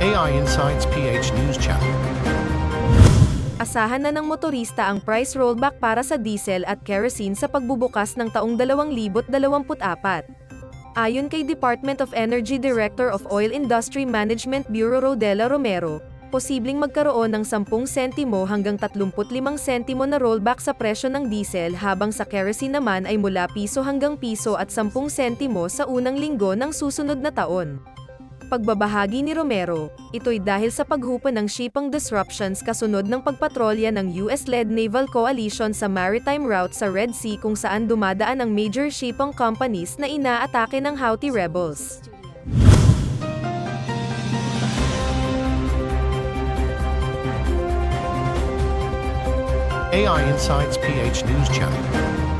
AI Insights PH News Channel. Asahan na ng motorista ang price rollback para sa diesel at kerosene sa pagbubukas ng taong 2024. Ayon kay Department of Energy Director of Oil Industry Management Bureau Rodela Romero, posibleng magkaroon ng 10 sentimo hanggang 35 sentimo na rollback sa presyo ng diesel habang sa kerosene naman ay mula piso hanggang piso at 10 sentimo sa unang linggo ng susunod na taon. Pagbabahagi ni Romero, ito'y dahil sa paghupa ng shipping disruptions kasunod ng pagpatrolya ng US-led naval coalition sa maritime route sa Red Sea kung saan dumadaan ang major shipping companies na inaatake ng Houthi rebels. AI Insights PH News Channel.